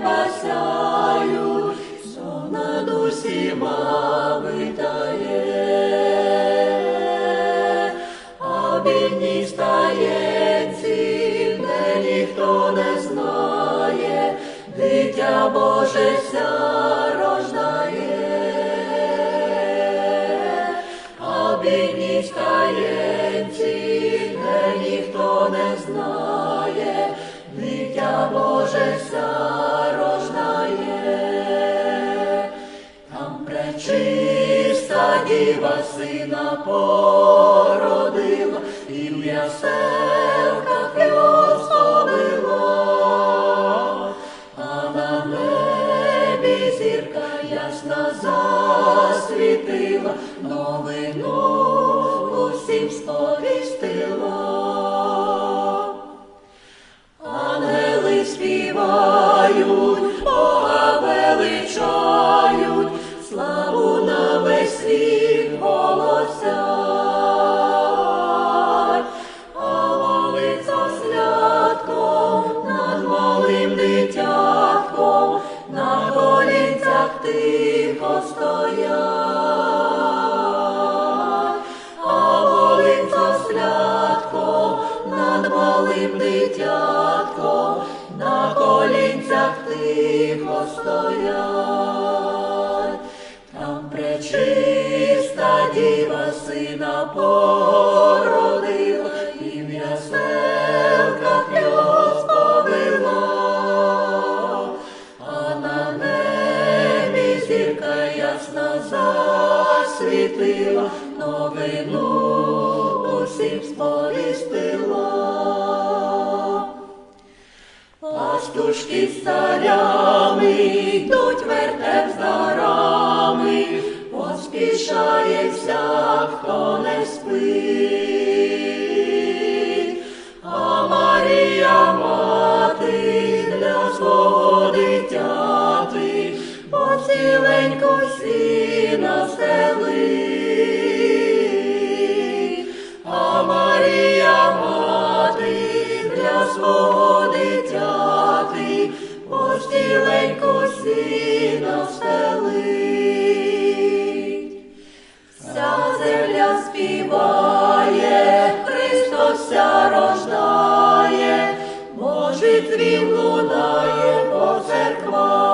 неба сяють, що над усіма витає, а стає стаєці, де ніхто не знає, дитя Боже ся рождає, а бідній стаєці, де ніхто не знає. Пречиста діва сина породила, і в яселках його сховила, а на небі зірка ясна засвітила, новину стоять, а молиться святко над малим дитятком, на колінцях тихо стоять, там пречиста діва сина породила, засвітила, новину усім сповістила. Пастушки з царями йдуть вертеп з дарами, поспішає всяк, хто не спить. А Марія мати для свого дитяти, поціленько сіна стелить. співає, Христовся рождає, Божий твій лунає по церквах.